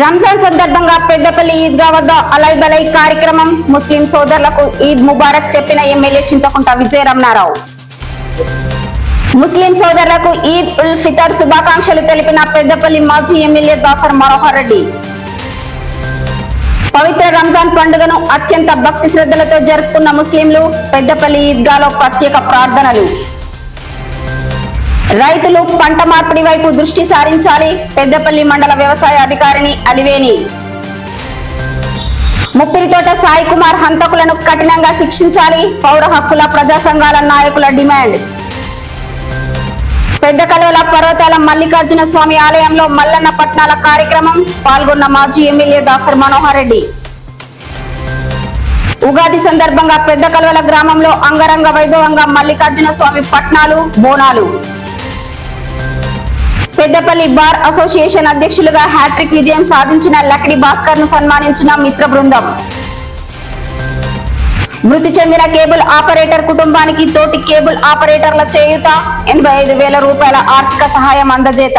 రంజాన్ సందర్భంగా పెద్దపల్లి ఈద్గా వద్ద అలై బలై కార్యక్రమం ముస్లిం సోదరులకు ఈద్ ముబారక్ చెప్పిన ఎమ్మెల్యే చింతకుంట విజయ రమణారావు ముస్లిం సోదరులకు ఈద్ ఉల్ ఫితర్ శుభాకాంక్షలు తెలిపిన పెద్దపల్లి మాజీ ఎమ్మెల్యే దాసర్ మనోహర్ రెడ్డి. పవిత్ర రంజాన్ పండుగను అత్యంత భక్తి శ్రద్ధలతో జరుపుకున్న ముస్లింలు పెద్దపల్లి ఈద్గాలో ప్రత్యేక ప్రార్థనలు. రైతులు పంట మార్పిడి వైపు దృష్టి సారించాలి. పెద్దపల్లి మండల వ్యవసాయ అధికారిని అలివేని. ముప్పిరితోట సాయి కుమార్ హంతకులను కఠినంగా శిక్షించాలి. పౌర హక్కుల ప్రజా సంఘాల నాయకుల డిమాండ్. పెద్ద కలువల పర్వతాల మల్లికార్జున స్వామి ఆలయంలో మల్లన్న పట్నాల కార్యక్రమం పాల్గొన్న మాజీ ఎమ్మెల్యే దాసర్ మనోహర్ రెడ్డి. ఉగాది సందర్భంగా పెద్ద కలువల గ్రామంలో అంగరంగ వైభవంగా మల్లికార్జున స్వామి పట్నాలు బోనాలు. పెద్దపల్లి బార్ అసోసియేషన్ అధ్యక్షులుగా హ్యాట్రిక్ విజయం సాధించిన లక్డి భాస్కర్ను సన్మానించిన మిత్ర బృందం. మృతి చెందిన కేబుల్ ఆపరేటర్ కుటుంబానికి తోటి కేబుల్ ఆపరేటర్ల చేయుత ఎనభై ఐదు వేల రూపాయల ఆర్థిక సహాయం అందజేత.